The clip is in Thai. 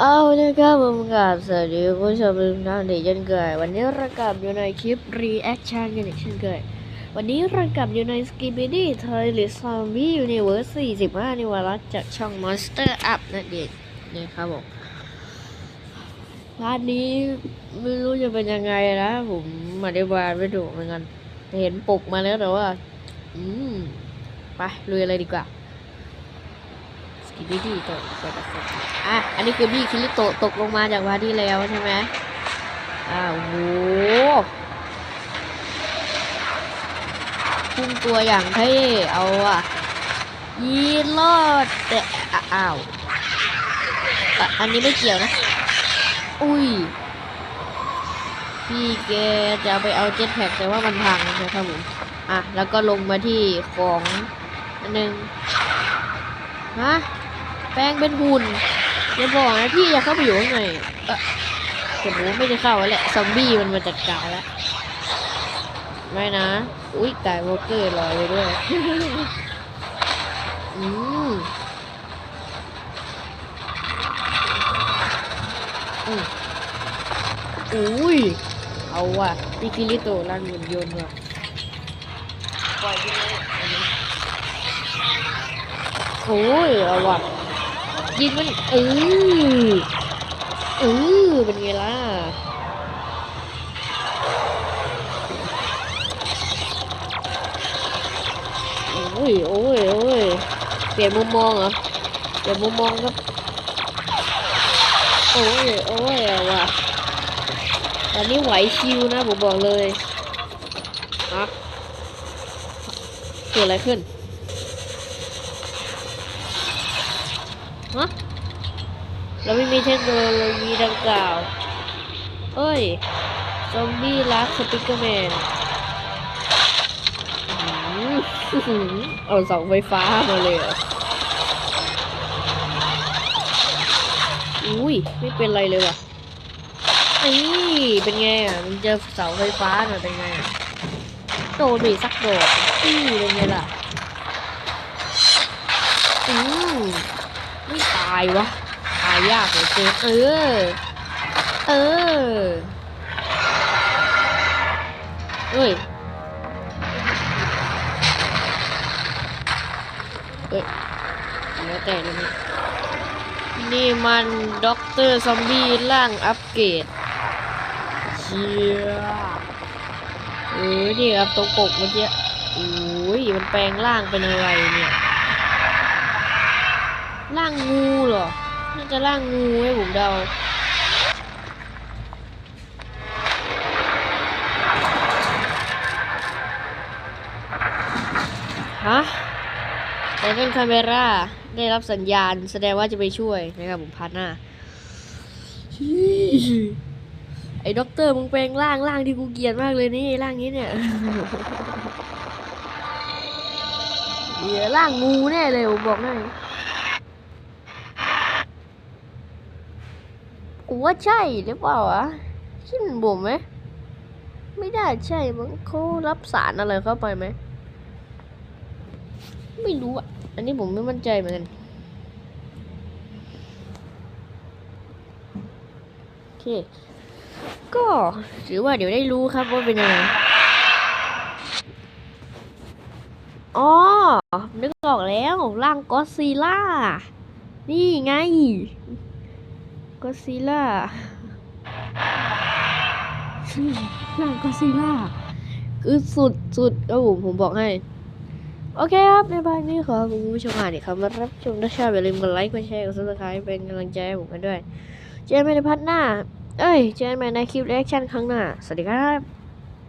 เอาเลยครับผมกับสวัสดีคุณผู้ชมทุกท่านที่เช่นเคยวันนี้เรากลับอยู่ในคลิป reaction กันอีกเช่นเคยวันนี้เรากลับอยู่ใน s k i b i d y t o i l e t Zombie Universe 45 ในวาระจากช่อง Monster Up นั่นเองนี่ครับผมพาร์ทนี้ไม่รู้จะเป็นยังไงนะ ผมอธิบายไม่ถูกเหมือนกัน เห็นปกมาแล้วแต่ว่า อืม ไปลุยอะไรดีกว่า กิบิดี้ตกไปกับอะ อันนี้คือบี้คิริโตะตกลงมาจากวาที่แล้วใช่ไหมอ่าโอ้โหพุ่งตัวอย่างเท่เอาอะยีรอดแต่อ้าวอันนี้ไม่เกี่ยวนะ อุ้ย พี่แกจะไปเอาเจ็ตแพ็กแต่ว่ามันพังนะครับผมอะ แล้วก็ลงมาที่ของอันหนึ่งฮะ แปลงเป็นหุ่นอย่าบอกนะพี่อย่าเข้าไปอยู่ข้างในเออแต่ผมว่าไม่ได้เข้าแล้วแหละซอมบี้มันมาจัดการแล้วไม่นะ อุ้ยไก่วอลเกอร์ลอยไปด้วย อืมอืมอุ้ย เอาว่ะพี่คิริโตะรันหุ่นยนต์ว่ะปล่อยไปเลยอันนี้โอ้ย เอาว่ะ ยิงมันเออเออเป็นไงล่ะโอ้ยโอ้ยโอ้ยเปลี่ยนมุมมองเหรอเปลี่ยนมุมมองครับโอ้ยโอ้ยว่ะตอนนี้ไหวชิวนะผมบอกเลยอะเกิดอะไรขึ้น ฮะเราไม่มีเทคโนโลยีดังกล่าว เอ้ย ซอมบี้รักสปิกเกอร์แมนอ๋อเอาเสาไฟฟ้ามาเลยอุ้ย ไม่เป็นไรเลยว่ะนี่เป็นไงอะ มันเจอเสาไฟฟ้าหน่อยเป็นไงอะ โดนดิสักโดดนี่เป็นไงล่ะ อืมไม่ตายวะ ตายยากเหลือเกินเออ เออเอ้ยเอ้ยแล้วแต่เลยนี่นี่มันด็อกเตอร์ซอมบี้ร่างอัปเกรดเชี่ยเออนี่ครับตรงปกเมื่อกี้โอ้ยมันแปลงร่างเป็นอะไรเนี่ย ร่างงูเหรอ น่าจะร่างงูให้ผมเดาฮะแต่เป็นคาเมราได้รับสัญญาณแสดงว่าจะไปช่วยนะครับผมพาร์ทหน้า ไอ้ด็อกเตอร์มึงแปลงร่างร่างที่กูเกลียดมากเลยนี่ร่างนี้เนี่ยเดี๋ยวร่างงูแน่เลยผมบอกให้ กูว่าใช่หรือเปล่าวะใช่มันบ่มไหมไม่ได้ใช่มั้งเขารับสารอะไรเข้าไปไหมไม่รู้อะ อันนี้ผมไม่มั่นใจเหมือนกันโอเค ก็ถือว่าเดี๋ยวได้รู้ครับว่าเป็นยังไงอ๋อ นึกออกแล้วร่างก็อดซีล่า นี่ไง ก็อดซิลล่าร่างก็อดซิลล่าคือสุดสุดครับผมผมบอกให้ โอเคครับ ในบานนี้ขอคุณผู้ชมอ่านอีกคำว่ารับชมถ้าชอบอย่าลืมกดไลค์กดแชร์กดซับสไครป์เป็นกำลังใจให้ผมกันด้วย เจอกันใหม่ในพัดหน้า เอ้ย เจอกันใหม่ในคลิปเรีแอคชั่นครั้งหน้า สวัสดีครับ